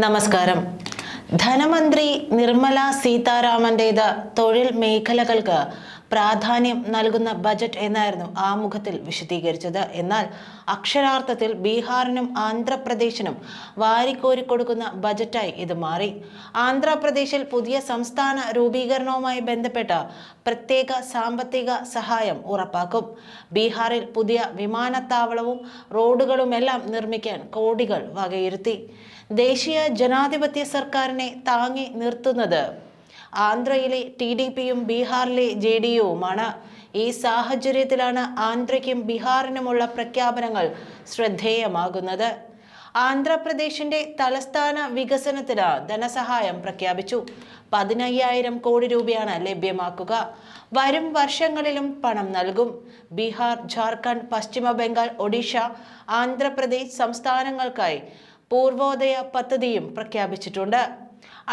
നമസ്കാരം. ധനമന്ത്രി നിർമ്മല സീതാരാമന്റേത് തൊഴിൽ മേഖലകൾക്ക് പ്രാധാന്യം നൽകുന്ന ബജറ്റ് എന്നായിരുന്നു ആമുഖത്തിൽ വിശദീകരിച്ചത്. എന്നാൽ അക്ഷരാർത്ഥത്തിൽ ബീഹാറിനും ആന്ധ്രാപ്രദേശിനും വാരിക്കോരി കൊടുക്കുന്ന ബജറ്റായി ഇത് മാറി. ആന്ധ്രാപ്രദേശിൽ പുതിയ സംസ്ഥാന രൂപീകരണവുമായി ബന്ധപ്പെട്ട പ്രത്യേക സാമ്പത്തിക സഹായം ഉറപ്പാക്കും. ബീഹാറിൽ പുതിയ വിമാനത്താവളവും റോഡുകളുമെല്ലാം നിർമ്മിക്കാൻ കോടികൾ വകയിരുത്തി. ദേശീയ ജനാധിപത്യ സർക്കാരിനെ താങ്ങി നിർത്തുന്നത് ആന്ധ്രയിലെ ടി ഡി പിയും ബീഹാറിലെ ജെ ഡി യുവുമാണ്. ഈ സാഹചര്യത്തിലാണ് ആന്ധ്രയ്ക്കും ബീഹാറിനുമുള്ള പ്രഖ്യാപനങ്ങൾ ശ്രദ്ധേയമാകുന്നത്. ആന്ധ്രാപ്രദേശിന്റെ തലസ്ഥാന വികസനത്തിന് ധനസഹായം പ്രഖ്യാപിച്ചു. പതിനയ്യായിരം കോടി രൂപയാണ് ലഭ്യമാക്കുക. വരും വർഷങ്ങളിലും പണം നൽകും. ബീഹാർ ജാർഖണ്ഡ് പശ്ചിമ ബംഗാൾ ഒഡീഷ ആന്ധ്രാപ്രദേശ് സംസ്ഥാനങ്ങൾക്കായി പൂർവോദയ പദ്ധതിയും പ്രഖ്യാപിച്ചിട്ടുണ്ട്.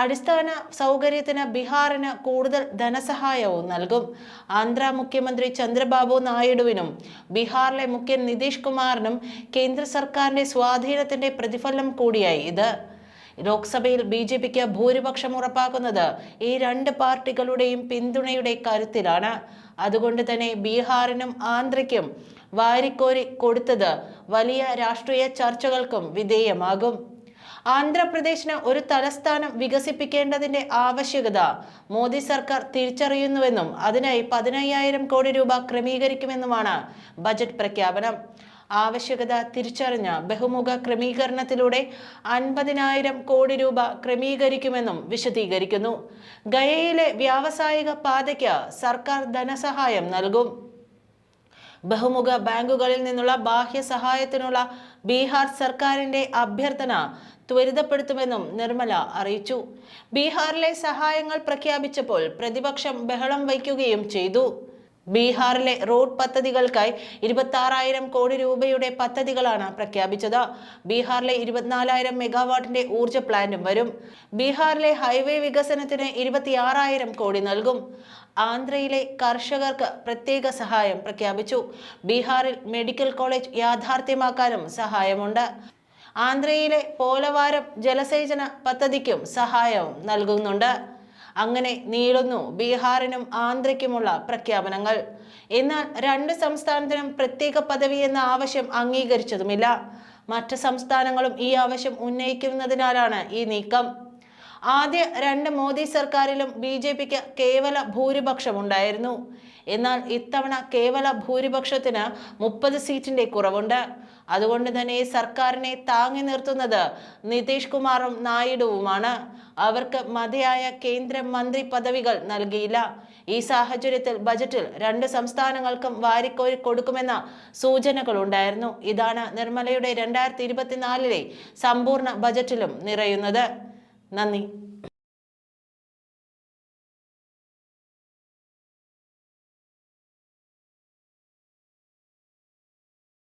അടിസ്ഥാന സൗകര്യത്തിന് ബീഹാറിന് കൂടുതൽ ധനസഹായവും നൽകും. ആന്ധ്ര മുഖ്യമന്ത്രി ചന്ദ്രബാബു നായിഡുവിനും ബീഹാറിലെ മുഖ്യ നിതീഷ് കുമാറിനും കേന്ദ്ര സർക്കാരിന്റെ സ്വാധീനത്തിന്റെ പ്രതിഫലനം കൂടിയായി ഇത്. ലോക്സഭയിൽ ബി ജെ പിക്ക് ഭൂരിപക്ഷം ഉറപ്പാക്കുന്നത് ഈ രണ്ട് പാർട്ടികളുടെയും പിന്തുണയുടെ കരുത്തിലാണ് അതുകൊണ്ട് തന്നെ ബീഹാറിനും ആന്ധ്രയ്ക്കും വാരിക്കോരി കൊടുത്തത് വലിയ രാഷ്ട്രീയ ചർച്ചകൾക്കും വിധേയമാകും. ആന്ധ്രാപ്രദേശിന് ഒരു തലസ്ഥാനം വികസിപ്പിക്കേണ്ടതിന്റെ ആവശ്യകത മോദി സർക്കാർ തിരിച്ചറിയുന്നുവെന്നും അതിനായി പതിനയ്യായിരം കോടി രൂപ ക്രമീകരിക്കുമെന്നുമാണ് ബജറ്റ് പ്രഖ്യാപനം. ആവശ്യകത തിരിച്ചറിഞ്ഞ ബഹുമുഖ ക്രമീകരണത്തിലൂടെ അൻപതിനായിരം കോടി രൂപ ക്രമീകരിക്കുമെന്നും വിശദീകരിക്കുന്നു. ഗയയിലെ വ്യാവസായിക പാതയ്ക്ക് സർക്കാർ ധനസഹായം നൽകും. ബഹുമുഖ ബാങ്കുകളിൽ നിന്നുള്ള ബാഹ്യ സഹായത്തിനുള്ള ബീഹാർ സർക്കാരിന്റെ അഭ്യർത്ഥന ത്വരിതപ്പെടുത്തുമെന്നും നിർമ്മല അറിയിച്ചു. ബീഹാറിലെ സഹായങ്ങൾ പ്രഖ്യാപിച്ചപ്പോൾ പ്രതിപക്ഷം ബഹളം വയ്ക്കുകയും ചെയ്തു. ബീഹാറിലെ റോഡ് പദ്ധതികൾക്കായി ഇരുപത്തി ആറായിരം കോടി രൂപയുടെ പദ്ധതികളാണ് പ്രഖ്യാപിച്ചത്. ബീഹാറിലെ ഇരുപത്തിനാലായിരം മെഗാവാട്ടിന്റെ ഊർജ പ്ലാന്റും വരും. ബീഹാറിലെ ഹൈവേ വികസനത്തിന് ഇരുപത്തിയാറായിരം കോടി നൽകും. ആന്ധ്രയിലെ കർഷകർക്ക് പ്രത്യേക സഹായം പ്രഖ്യാപിച്ചു. ബീഹാറിൽ മെഡിക്കൽ കോളേജ് യാഥാർത്ഥ്യമാക്കാനും സഹായമുണ്ട്. ആന്ധ്രയിലെ പോലവാരം ജലസേചന പദ്ധതിക്കും സഹായവും നൽകുന്നുണ്ട്. അങ്ങനെ നീളുന്നു. ബീഹാറിനും ആന്ധ്രയ്ക്കുമുള്ള പ്രഖ്യാപനങ്ങൾ. എന്നാൽ രണ്ട് സംസ്ഥാനത്തിനും പ്രത്യേക പദവി എന്ന ആവശ്യം അംഗീകരിച്ചതുമില്ല. മറ്റ് സംസ്ഥാനങ്ങളും ഈ ആവശ്യം ഉന്നയിക്കുന്നതിനാലാണ് ഈ നീക്കം. ആദ്യ രണ്ട് മോദി സർക്കാരിലും ബി ജെ പിക്ക് കേവല ഭൂരിപക്ഷം ഉണ്ടായിരുന്നു എന്നാൽ ഇത്തവണ കേവല ഭൂരിപക്ഷത്തിന് മുപ്പത് സീറ്റിന്റെ കുറവുണ്ട്. അതുകൊണ്ട് തന്നെ സർക്കാരിനെ താങ്ങി നിർത്തുന്നത് നിതീഷ് കുമാറും നായിഡുവുമാണ്. അവർക്ക് മതിയായ കേന്ദ്ര മന്ത്രി പദവികൾ നൽകിയില്ല. ഈ സാഹചര്യത്തിൽ ബജറ്റിൽ രണ്ട് സംസ്ഥാനങ്ങൾക്കും വാരിക്കോരി കൊടുക്കുമെന്ന സൂചനകളുണ്ടായിരുന്നു. ഇതാണ് നിർമ്മലയുടെ രണ്ടായിരത്തി ഇരുപത്തിനാലിലെ സമ്പൂർണ ബജറ്റിലും നിറയുന്നത്. നന്ദി.